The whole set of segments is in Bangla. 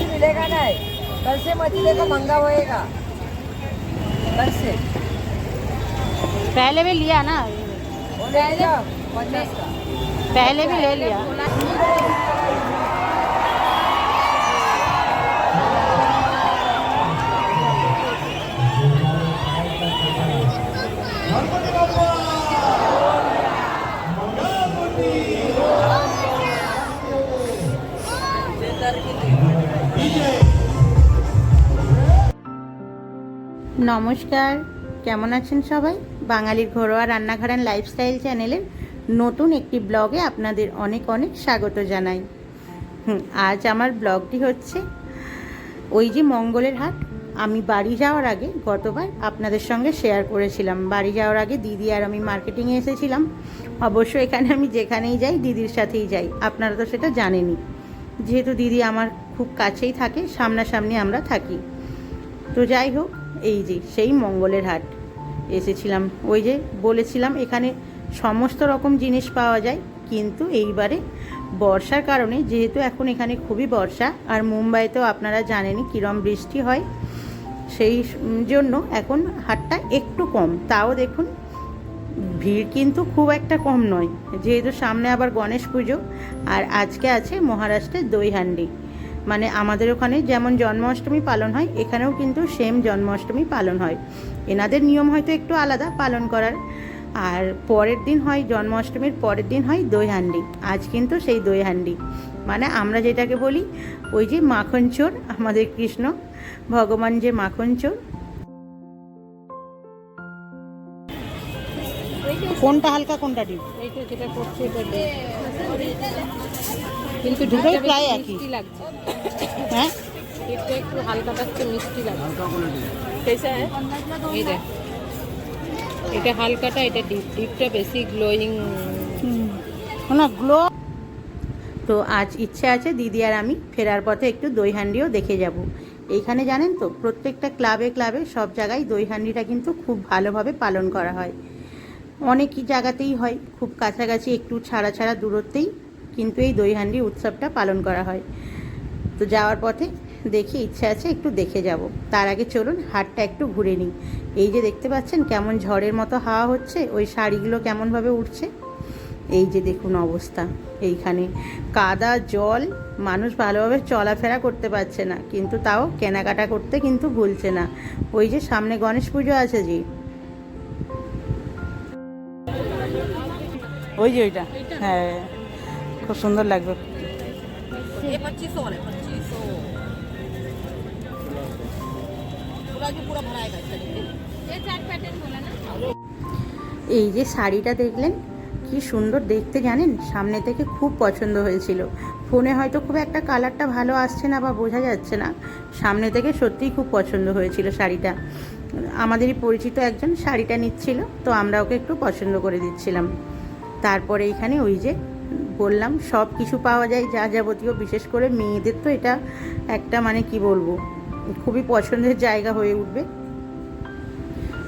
मच्छी मिलेगा ना कल से मछली का महँगा होएगा। कल से। पहले भी लिया ना? पहले भी ले लिया। নমস্কার, কেমন আছেন সবাই? বাঙালির ঘরোয়া রান্নাঘর অ্যান্ড লাইফস্টাইল চ্যানেলের নতুন একটি ব্লগে আপনাদের অনেক অনেক স্বাগত জানাই। আজ আমার ব্লগটি হচ্ছে ওই যে মঙ্গলের হাট। আমি বাড়ি যাওয়ার আগে গতবার আপনাদের সঙ্গে শেয়ার করেছিলাম। বাড়ি যাওয়ার আগে দিদি আর আমি মার্কেটিংয়ে এসেছিলাম। অবশ্য এখানে আমি যেখানেই যাই, দিদির সাথেই যাই। আপনারা তো সেটা জানেনই। যেহেতু দিদি আমার খুব কাছেই থাকে, সামনাসামনি আমরা থাকি। তো যাই হোক এই যে সেই মঙ্গলের হাট। এসেছিলাম, ওই যে বলেছিলাম এখানে সমস্ত রকম জিনিস পাওয়া যায়, কিন্তু এইবারে বর্ষার কারণে, যেহেতু এখন এখানে খুবই বর্ষা, আর মুম্বাইতেও আপনারা জানেনই কীরম বৃষ্টি হয়, সেই জন্য এখন হাটটা একটু কম। তাও দেখুন, ভিড় কিন্তু খুব একটা কম নয়, যেহেতু সামনে আবার গণেশ পুজো, আর আজকে আছে মহারাষ্ট্রের দইহান্ডি। মানে আমাদের ওখানে যেমন জন্মাষ্টমী পালন হয়, এখানেও কিন্তু সেম জন্মাষ্টমী পালন হয়। এনাদের নিয়ম হয়তো একটু আলাদা পালন করার। আর পরের দিন হয়, জন্মাষ্টমীর পরের দিন হয় দই হান্ডি আজ কিন্তু সেই দই হান্ডি মানে আমরা যেটাকে বলি, ওই যে মাখন চোর, আমাদের কৃষ্ণ, ভগবান যে মাখন চোর কোনটা হালকা কোনটা ডিপ? যেটা কিন্তু দুটোই প্রায় একই। হ্যাঁ? এটা একটু মিষ্টি লাগছে। হ্যাঁ? এটা হালকাটা এটা ডিপ। ডিপটা বেশি গ্লোয়িং না গ্লো তো আজ ইচ্ছে আছে দিদি আর আমি ফেরার পথে একটু দই হান্ডিও দেখে যাব। এইখানে জানেন তো প্রত্যেকটা ক্লাবে ক্লাবে সব জায়গায় দই হান্ডিটা কিন্তু খুব ভালোভাবে পালন করা হয়। অনেক জায়গাতেই হয়, খুব কাছাকাছি একটু ছাড়া ছাড়া দূরত্বেই কিন্তু এই দই হান্ডি উৎসবটা পালন করা হয়। তো যাওয়ার পথে দেখি ইচ্ছে আছে একটু দেখে যাব। তার আগে চলুন হাটটা একটু ঘুরে নিই। এই যে দেখতে পাচ্ছেন কেমন ঝড়ের মতো হাওয়া হচ্ছে, ওই শাড়িগুলো কেমনভাবে উঠছে? এই যে দেখুন অবস্থা। এইখানে কাদা, জল, মানুষ ভালোভাবে চলাফেরা করতে পারছে না, কিন্তু তাও কেনাকাটা করতে কিন্তু ভুলছে না। ওই যে সামনে গণেশ পুজো আছে জি ওই যে ওইটা। হ্যাঁ। খুব সুন্দর লাগবে। এই যে শাড়িটা দেখলেন কি সুন্দর দেখতে জানেন? সামনে থেকে খুব পছন্দ হয়েছিল। ফোনে হয়তো খুব একটা কালারটা ভালো আসছে না বা বোঝা যাচ্ছে না। সামনে থেকে সত্যিই খুব পছন্দ হয়েছিল শাড়িটা। আমাদেরই পরিচিত একজন শাড়িটা নিচ্ছিল তো আমরা ওকে একটু পছন্দ করে দিচ্ছিলাম। তারপরে এখানে ওই যে বললাম, সব কিছু পাওয়া যায়, যা যাবতীয়, বিশেষ করে মেয়েদের তো এটা একটা মানে কি বলব, খুবই পছন্দের জায়গা হয়ে উঠবে।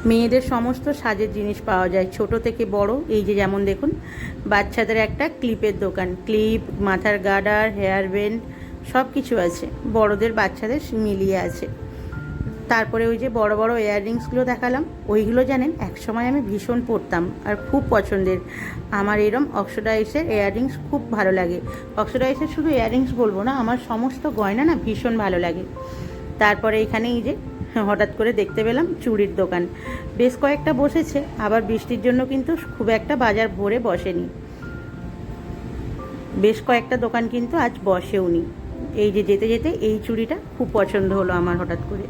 মেয়েদের সমস্ত সাজের জিনিস পাওয়া যায়, ছোট থেকে বড়, এই যে যেমন দেখুন, বাচ্চাদের একটা ক্লিপের দোকান, ক্লিপ, মাথার গার্ডার হেয়ার ব্যান্ড সব কিছু আছে, বড়দের বাচ্চাদের মিলিয়ে আছে। তারপরে ওই যে বড় বড় ইয়াররিংসগুলো দেখালাম, ওইগুলো জানেন, একসময় আমি ভীষণ পরতাম আর খুব পছন্দের। আমার এরম অক্সোডাইসের ইয়াররিংস খুব ভালো লাগে। অক্সোডাইসের শুধু ইয়াররিংস বলব না, আমার সমস্ত গয়না না ভীষণ ভালো লাগে। তারপরে এখানে এই যে, হঠাৎ করে দেখতে পেলাম চুড়ির দোকান। বেশ কয়েকটা বসেছে, আবার বৃষ্টির জন্য কিন্তু খুব একটা বাজার ভরে বসেনি। বেশ কয়েকটা দোকান কিন্তু আজ বসেও নি এই যে যেতে যেতে এই চুড়িটা খুব পছন্দ হলো আমার হঠাৎ করে।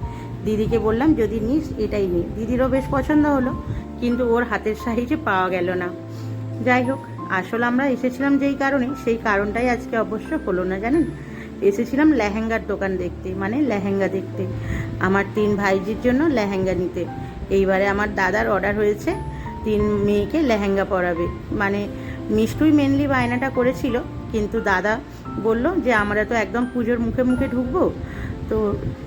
দিদিকে বললাম, যদি নিস, এটাই নে। দিদিরও বেশ পছন্দ হলো, কিন্তু ওর হাতের সাইজে পাওয়া গেল না। যাই হোক, আসলে আমরা এসেছিলাম যেই কারণে, সেই কারণটাই আজকে অবশ্য হলো না, জানেন? এসেছিলাম লেহেঙ্গার দোকান দেখতে মানে লেহেঙ্গা দেখতে। আমার তিন ভাইজির জন্য লেহেঙ্গা নিতে। এইবারে আমার দাদার অর্ডার হয়েছে, তিন মেয়েকে লেহেঙ্গা পরাবে। মানে মিষ্টুই মেনলি বায়নাটা করেছিল, কিন্তু দাদা বলল যে, আমরা তো একদম পুজোর মুখে মুখে ঢুকবো তো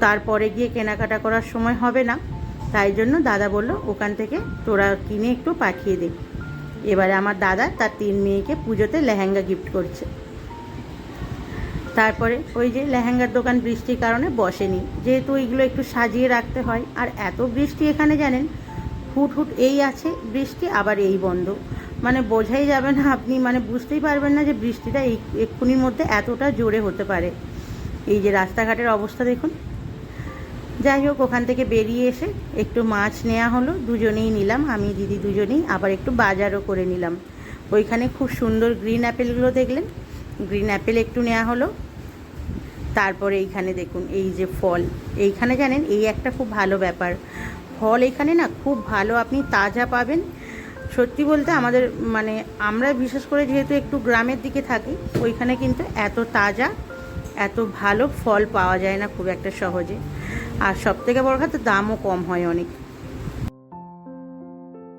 তারপরে গিয়ে কেনাকাটা করার সময় হবে না। তাই জন্য দাদা বলল, ওখান থেকে তোরা কিনে একটু পাঠিয়ে দে। এবারে আমার দাদা তার তিন মেয়েকে পুজোতে লেহেঙ্গা গিফট করছে। তারপরে ওই যে লেহেঙ্গার দোকান বৃষ্টির কারণে বসেনি। যেহেতু ওইগুলো একটু সাজিয়ে রাখতে হয়, আর এত বৃষ্টি এখানে জানেন, হুট হুট এই আছে, বৃষ্টি আবার এই বন্ধ। মানে বোঝাই যাবে না আপনি মানে বুঝতেই পারবেন না যে বৃষ্টিটা এই এক্ষুনির মধ্যে এতটা জোরে হতে পারে। এই যে রাস্তাঘাটের অবস্থা দেখুন। যাই হোক, ওখান থেকে বেরিয়ে এসে একটু মাছ নেওয়া হলো, দুজনেই নিলাম, আমি, দিদি দুজনেই, আবার একটু বাজারও করে নিলাম। ওইখানে খুব সুন্দর গ্রিন অ্যাপেলগুলো দেখলেন। গ্রিন অ্যাপেল একটু নেওয়া হলো। তারপরে এইখানে দেখুন, এই যে ফল। এইখানে জানেন, এই একটা খুব ভালো ব্যাপার। ফল এখানে না খুব ভালো, আপনি তাজা পাবেন। সত্যি বলতে আমাদের মানে আমরা বিশেষ করে যেহেতু একটু গ্রামের দিকে থাকি, ওইখানে কিন্তু এত তাজা এত ভালো ফল পাওয়া যায় না খুব একটা সহজে আর সব থেকে বড় কথা দামও কম হয় অনেক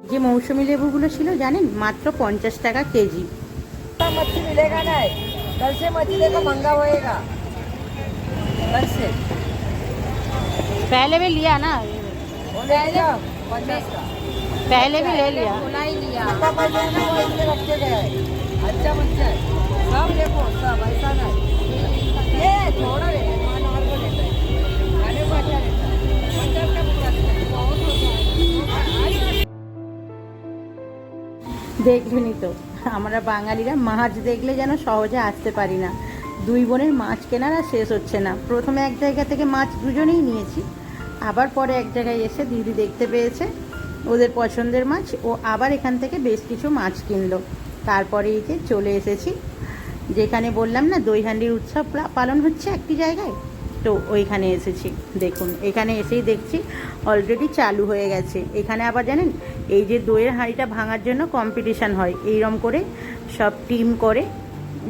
যে মৌসুমি লেবুগুলো ছিল জানেন মাত্র পঞ্চাশ টাকা কেজি सस्ता मच्छी मिलेगा नहीं कल से मछली का महंगा होएगा कल से पहले भी लिया ना वो ले लिया पचास का पहले भी ले लिया अच्छा पहले भी वो इसमें रखे गए हैं। अच्छा मच्छी है सब देखो सब ऐसा नहीं দেখবেনি তো, আমরা বাঙালিরা মাছ দেখলে যেন সহজে আসতে পারি না। দুই বোনের মাছ কেনার আর শেষ হচ্ছে না। প্রথমে এক জায়গা থেকে মাছ দুজনেই নিয়েছি, আবার পরে এক জায়গায় এসে দিদি দেখতে পেয়েছে ওদের পছন্দের মাছ ও আবার এখান থেকে বেশ কিছু মাছ কিনলো। তারপরে এই যে চলে এসেছি যেখানে বললাম না দই দইহান্ডির উৎসব পালন হচ্ছে একটি জায়গায়? তো ওইখানে এসেছি, দেখুন, এখানে এসেই দেখছি অলরেডি চালু হয়ে গেছে। এখানে আবার জানেন, এই যে দইয়ের হাঁড়িটা ভাঙার জন্য কম্পিটিশান হয়। এইরম করে সব টিম করে,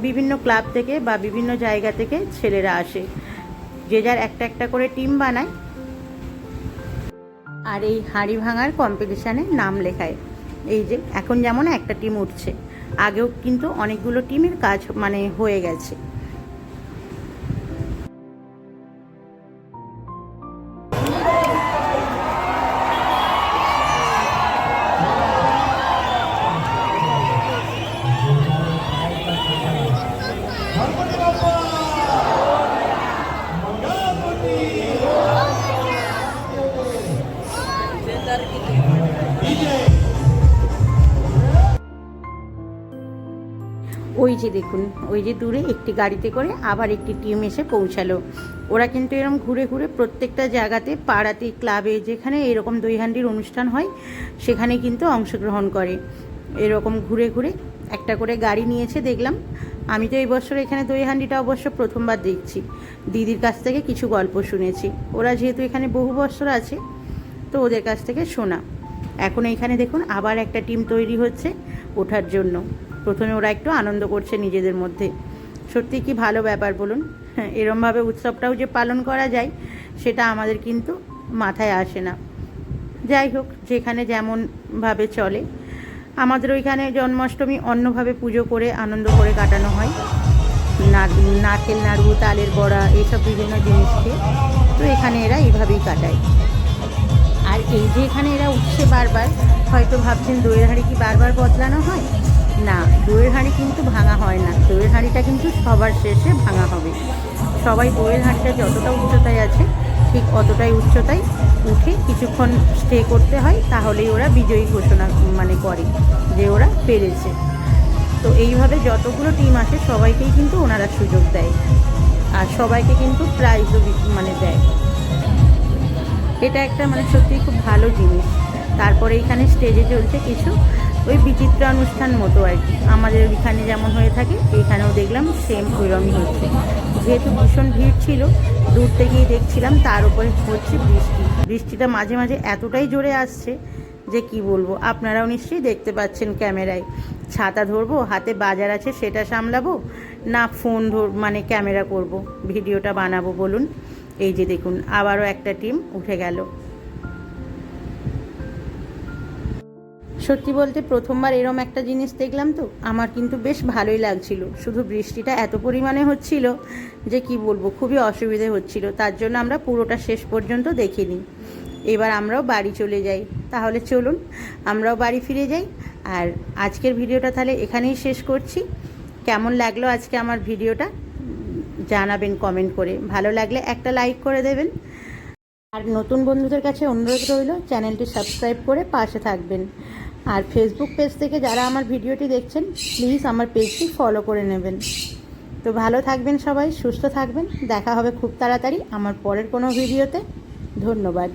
বিভিন্ন ক্লাব থেকে বা বিভিন্ন জায়গা থেকে ছেলেরা আসে। যে যার একটা একটা করে টিম বানায়। আর এই হাঁড়ি ভাঙার কম্পিটিশানে নাম লেখায়। এই যে, এখন যেমন একটা টিম উঠছে। আগেও কিন্তু অনেকগুলো টিমের কাজ মানে হয়ে গেছে। ওই যে দেখুন, ওই যে দূরে একটি গাড়িতে করে আবার একটি টিম এসে পৌঁছালো। ওরা কিন্তু এরকম ঘুরে ঘুরে প্রত্যেকটা জায়গাতে, পাড়াতে, ক্লাবে যেখানে এরকম দইহান্ডির অনুষ্ঠান হয়, সেখানে কিন্তু অংশগ্রহণ করে। এরকম ঘুরে ঘুরে একটা করে গাড়ি নিয়েছে দেখলাম। আমি তো এই বছর এখানে দইহান্ডিটা অবশ্য প্রথমবার দেখছি। দিদির কাছ থেকে কিছু গল্প শুনেছি। ওরা যেহেতু এখানে বহু বছর আছে, তো ওদের কাছ থেকে শোনা। এখন এইখানে দেখুন আবার একটা টিম তৈরি হচ্ছে ওঠার জন্য। প্রথমে ওরা একটু আনন্দ করছে নিজেদের মধ্যে। সত্যি কি ভালো ব্যাপার বলুন? হ্যাঁ এরমভাবে উৎসবটাও যে পালন করা যায়, সেটা আমাদের কিন্তু মাথায় আসে না। যাই হোক, যেখানে যেমনভাবে চলে। আমাদের ওইখানে জন্মাষ্টমী অন্যভাবে পুজো করে আনন্দ করে কাটানো হয়। নারকেল, নাড়ু, তালের বড়া এইসব বিভিন্ন জিনিসকে তো এখানে এরা এইভাবেই কাটায়। আর এই যে এখানে এরা উঠছে বারবার, হয়তো ভাবছেন দইয়ের হাঁড়ি কি বারবার বদলানো হয়? না, দইয়ের হাঁড়ি কিন্তু ভাঙা হয় না। দইয়ের হাঁড়িটা কিন্তু সবার শেষে ভাঙা হবে। সবাই দইয়ের হাঁড়িটা যতটা উচ্চতায় আছে, ঠিক অতটাই উচ্চতায় উঠে কিছুক্ষণ স্টে করতে হয়, তাহলেই ওরা বিজয়ী ঘোষণা মানে করে যে ওরা পেরেছে। তো এইভাবে যতগুলো টিম আসে সবাইকেই কিন্তু ওনারা সুযোগ দেয়। আর সবাইকে কিন্তু প্রাইজও মানে দেয়। এটা একটা মানে সত্যিই খুব ভালো জিনিস। তারপরে এখানে স্টেজে চলছে কিছু ওই বিচিত্র অনুষ্ঠান মতো আর কি। আমাদের এখানে যেমন হয়ে থাকে এখানেও দেখলাম সেম ওইরকমই হচ্ছে। যেহেতু ভীষণ ভিড় ছিল, দূর থেকেই দেখছিলাম, তার উপরে হচ্ছে বৃষ্টি। বৃষ্টিটা মাঝে মাঝে এতটাই জোরে আসছে যে কি বলব, আপনারাও নিশ্চয়ই দেখতে পাচ্ছেন ক্যামেরায়। ছাতা ধরবো, হাতে বাজার আছে সেটা সামলাবো, না ফোন ধর মানে ক্যামেরা করব, ভিডিওটা বানাবো বলুন। এই যে দেখুন, আবারও একটা টিম উঠে গেল। সত্যি বলতে প্রথমবার এরম একটা জিনিস দেখলাম তো, আমার কিন্তু বেশ ভালোই লাগছিল। শুধু বৃষ্টিটা এত পরিমাণে হচ্ছিল যে কি বলব, খুবই অসুবিধে হচ্ছিল। তার জন্য আমরা পুরোটা শেষ পর্যন্ত দেখিনি। এবার আমরাও বাড়ি চলে যাই। তাহলে চলুন, আমরাও বাড়ি ফিরে যাই। আর আজকের ভিডিওটা তাহলে এখানেই শেষ করছি। কেমন লাগল আজকে আমার ভিডিওটা? জানাবেন কমেন্ট করে। ভালো লাগলে একটা লাইক করে দেবেন। আর নতুন বন্ধুদের কাছে অনুরোধ রইল, চ্যানেলটি সাবস্ক্রাইব করে পাশে থাকবেন। আর ফেসবুক পেজ থেকে যারা আমার ভিডিওটি দেখছেন প্লিজ আমার পেজটি ফলো করে নেবেন। তো ভালো থাকবেন সবাই, সুস্থ থাকবেন। দেখা হবে খুব তাড়াতাড়ি আমার পরের কোনো ভিডিওতে। ধন্যবাদ।